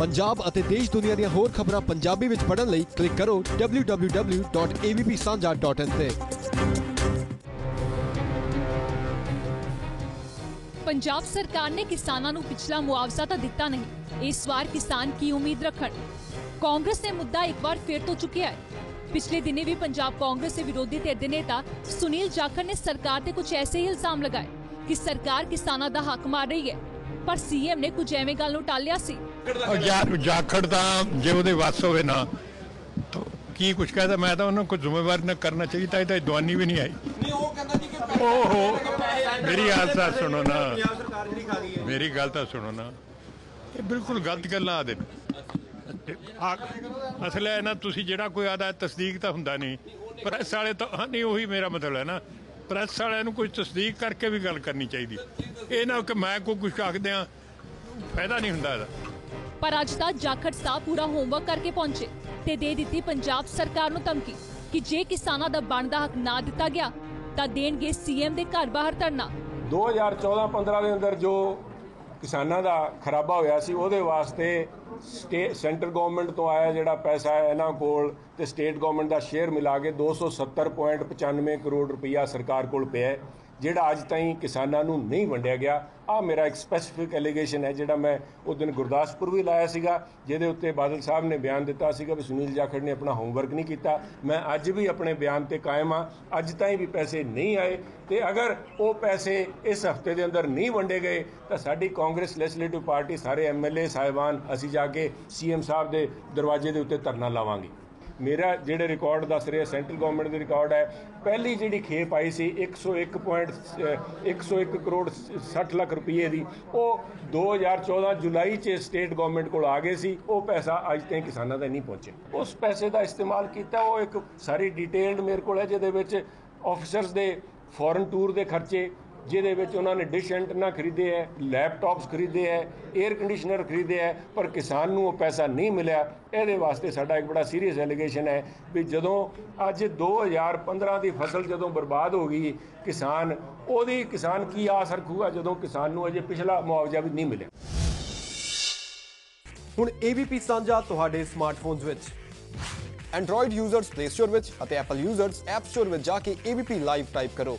ਪੰਜਾਬ ਅਤੇ ਦੇਸ਼ ਦੁਨੀਆ ਦੀਆਂ ਹੋਰ ਖਬਰਾਂ ਪੰਜਾਬੀ ਵਿੱਚ ਪੜ੍ਹਨ ਲਈ ਕਲਿੱਕ ਕਰੋ www.avpsanja.in ਤੇ। ਪੰਜਾਬ ਸਰਕਾਰ ਨੇ ਕਿਸਾਨਾਂ ਨੂੰ ਪਿਛਲਾ ਮੁਆਵਜ਼ਾ ਤਾਂ ਦਿੱਤਾ ਨਹੀਂ। ਇਸ ਵਾਰ ਕਿਸਾਨ ਕੀ ਉਮੀਦ ਰੱਖਣ? ਕਾਂਗਰਸ ਨੇ ਮੁੱਦਾ ਇੱਕ ਵਾਰ ਫਿਰ ਤੋਂ ਚੁੱਕਿਆ ਹੈ। ਪਿਛਲੇ ਦਿਨੇ ਵੀ ਪੰਜਾਬ ਕਾਂਗਰਸ ਦੇ ਵਿਰੋਧੀ ਧਿਰ ਦੇ ਨੇਤਾ ਸੁਨੀਲ ਜਾਖੜ ਨੇ ਸਰਕਾਰ ਤੇ ਕੁਝ ਐਸੇ ਹੀ ਇਲਜ਼ਾਮ ਲਗਾਏ ਕਿ ਸਰਕਾਰ ਕਿਸਾਨਾਂ ਦਾ ਹੱਕ ਮਾਰ ਰਹੀ ਹੈ। ਪਰ ਸੀਐਮ ਨੇ ਕੁਝ ਐਵੇਂ ਗੱਲ ਨੂੰ ਟਾਲਿਆ ਸੀ। ਯਾਰ ਜਾਖੜ ਤਾਂ ਜੇ ਉਹਦੇ ਵੱਸ ਹੋਵੇ ਨਾ ਤਾਂ ਕੀ ਕੁਛ ਕਹਦਾ? ਮੈਂ ਤਾਂ ਉਹਨੂੰ ਕੋਈ ਜ਼ਿੰਮੇਵਾਰ ਨਾ ਕਰਨਾ ਚਾਹੀਦਾ ਇਹ ਤਾਂ ਦਵਾਨੀ ਵੀ ਨਹੀਂ ਆਈ। ਨਹੀਂ ਉਹ ਕਹਿੰਦਾ ਜੀ ਕਿ ਓਹੋ। ਮੇਰੀ ਗੱਲ ਤਾਂ ਸੁਣੋ ਨਾ। ਮੇਰੀ ਗੱਲ ਤਾਂ ਸੁਣੋ ਨਾ। ਇਹ ਬਿਲਕੁਲ ਗਲਤ ਗੱਲਾਂ ਆ ਦੇ ਅਸਲ ਹੈ ਨਾ ਤੁਸੀਂ ਜਿਹੜਾ ਕੋਈ ਆਦਾ ਤਸਦੀਕ ਤਾਂ ਹੁੰਦਾ ਨਹੀਂ। ਪ੍ਰੈਸ ਵਾਲੇ ਤਾਂ ਨਹੀਂ ਉਹੀ ਮੇਰਾ ਮਤਲਬ ਹੈ ਨਾ। ਪ੍ਰੈਸ ਵਾਲਿਆਂ ਨੂੰ ਕੋਈ ਤਸਦੀਕ ਕਰਕੇ ਵੀ ਗੱਲ ਕਰਨੀ ਚਾਹੀਦੀ। ਇਹ ਨਾ ਕਿ ਮੈਂ ਕੋਈ ਕੁਝ ਆਖਦੇ ਆ ਫਾਇਦਾ ਨਹੀਂ ਹੁੰਦਾ ਇਹਦਾ। ਪਰ ਅੱਜ ਤਾਂ ਜਾਖੜ ਸਾਹਿਬ ਪੂਰਾ ਹੋਮਵਰਕ ਕਰਕੇ ਪਹੁੰਚੇ ਤੇ ਦੇ ਦਿੱਤੀ ਪੰਜਾਬ ਸਰਕਾਰ ਨੂੰ ਧਮਕੀ ਕਿ ਜੇ ਕਿਸਾਨਾਂ ਦਾ ਬਣਦਾ ਹੱਕ ਨਾ ਦਿੱਤਾ ਗਿਆ ਤਾਂ ਦੇਣਗੇ ਸੀਐਮ ਦੇ ਘਰ ਬਾਹਰ ਧਰਨਾ। 2014-15 ਦੇ ਅੰਦਰ ਜੋ ਕਿਸਾਨਾਂ ਦਾ ਖਰਾਬਾ ਹੋਇਆ ਸੀ, ਉਹਦੇ ਵਾਸਤੇ ਸੈਂਟਰ ਗਵਰਨਮੈਂਟ ਤੋਂ ਆਇਆ ਜਿਹੜਾ ਪੈਸਾ ਹੈ ਇਹਨਾਂ ਕੋਲ ਤੇ ਸਟੇਟ ਗਵਰਨਮੈਂਟ ਦਾ ਸ਼ੇਅਰ ਮਿਲਾ ਕੇ 270.95 ਕਰੋੜ ਰੁਪਇਆ ਸਰਕਾਰ ਕੋਲ ਪਿਆ ਜਿਹੜਾ ਅੱਜ ਤਾਈਂ ਕਿਸਾਨਾਂ ਨੂੰ ਨਹੀਂ ਵੰਡਿਆ ਗਿਆ ਆ ਮੇਰਾ ਇੱਕ ਸਪੈਸੀਫਿਕ ਐਲੀਗੇਸ਼ਨ ਹੈ, ਜਿਹੜਾ ਮੈਂ ਉਹ ਦਿਨ ਗੁਰਦਾਸਪੁਰ ਵੀ ਲਾਇਆ ਸੀਗਾ, ਜਿਹਦੇ ਉੱਤੇ ਬਾਦਲ ਸਾਹਿਬ ਨੇ ਬਿਆਨ ਦਿੱਤਾ ਸੀਗਾ ਵੀ ਸੁਨੀਲ ਜਾਖੜ ਨੇ ਆਪਣਾ ਹੋਮਵਰਕ ਨਹੀਂ ਕੀਤਾ। ਮੈਂ ਅੱਜ ਵੀ ਆਪਣੇ ਬਿਆਨ ਤੇ ਕਾਇਮ ਆ ਅੱਜ ਤਾਈਂ ਵੀ ਪੈਸੇ ਨਹੀਂ ਆਏ ਤੇ ਅਗਰ ਉਹ ਪੈਸੇ ਇਸ ਹਫ਼ਤੇ ਦੇ ਅੰਦਰ ਨਹੀਂ ਵੰਡੇ ਗਏ, ਤਾਂ ਸਾਡੀ ਕਾਂਗਰਸ ਲੈਜਿਸਲੇਟਿਵ ਪਾਰਟੀ, ਸਾਰੇ ਐਮਐਲਏ ਸਾਹਿਬਾਨ, ਅਸੀਂ ਜਾ ਕੇ ਸੀਐਮ ਸਾਹਿਬ ਦੇ ਦਰਵਾਜ਼ੇ ਦੇ ਉੱਤੇ ਧਰਨਾ ਲਾਵਾਂਗੇ। ਮੇਰਾ ਜਿਹੜੇ ਰਿਕਾਰਡ ਦੱਸ ਰਿਹਾ ਸੈਂਟਰਲ ਗਵਰਨਮੈਂਟ ਦੇ ਰਿਕਾਰਡ ਹੈ, ਪਹਿਲੀ ਜਿਹੜੀ ਖੇਪ ਆਈ ਸੀ 101 ਪੁਆਇੰਟ 101 ਕਰੋੜ 60 ਲੱਖ ਰੁਪਏ ਦੀ, ਉਹ 2014 ਜੁਲਾਈ 'ਚ ਸਟੇਟ ਗਵਰਨਮੈਂਟ ਕੋਲ ਆ ਗਏ ਸੀ, ਉਹ ਪੈਸਾ ਅੱਜ ਤਾਈਂ ਕਿਸਾਨਾਂ ਦਾ ਨਹੀਂ ਪਹੁੰਚਿਆ। ਉਸ ਪੈਸੇ ਦਾ ਇਸਤੇਮਾਲ ਕੀਤਾ, ਉਹ ਇੱਕ ਸਾਰੀ ਡਿਟੇਲਡ ਮੇਰੇ ਕੋਲ ਹੈ, ਜਿਹਦੇ ਵਿੱਚ ਆਫੀਸਰਸ ਦੇ ਫੋਰਨ ਟੂਰ ਦੇ ਖਰਚੇ ਜਿਹਦੇ ਵਿੱਚ ਉਹਨਾਂ ਨੇ ਡਿਸ਼ ਐਂਟਨਾ ਖਰੀਦੇ ਹੈ, ਲੈਪਟਾਪਸ ਖਰੀਦੇ ਹੈ 에ਅਰ ਕੰਡੀਸ਼ਨਰ ਖਰੀਦੇ ਹੈ, ਪਰ ਕਿਸਾਨ ਨੂੰ ਉਹ ਪੈਸਾ ਨਹੀਂ ਮਿਲਿਆ। ਇਹਦੇ ਵਾਸਤੇ ਸਾਡਾ ਇੱਕ ਬੜਾ ਸੀਰੀਅਸ ਐਲੀਗੇਸ਼ਨ ਹੈ ਵੀ ਜਦੋਂ ਅੱਜ 2015 ਦੀ ਫਸਲ ਜਦੋਂ ਬਰਬਾਦ ਹੋ ਗਈ, ਕਿਸਾਨ, ਉਹਦੀ ਕਿਸਾਨ ਕੀ ਆਸ ਰੱਖੂਗਾ ਜਦੋਂ ਕਿਸਾਨ ਨੂੰ ਅਜੇ ਪਿਛਲਾ ਮੁਆਵਜ਼ਾ ਵੀ ਨਹੀਂ ਮਿਲਿਆ? ਹੁਣ AVP ਸਾਂਝਾ ਤੁਹਾਡੇ ਸਮਾਰਟਫੋਨਸ ਵਿੱਚ। Android ਯੂਜ਼ਰਸ Play Store ਵਿੱਚ ਅਤੇ Apple ਯੂਜ਼ਰਸ App Store ਵਿੱਚ ਜਾ ਕੇ AVP ਲਾਈਵ ਟਾਈਪ ਕਰੋ।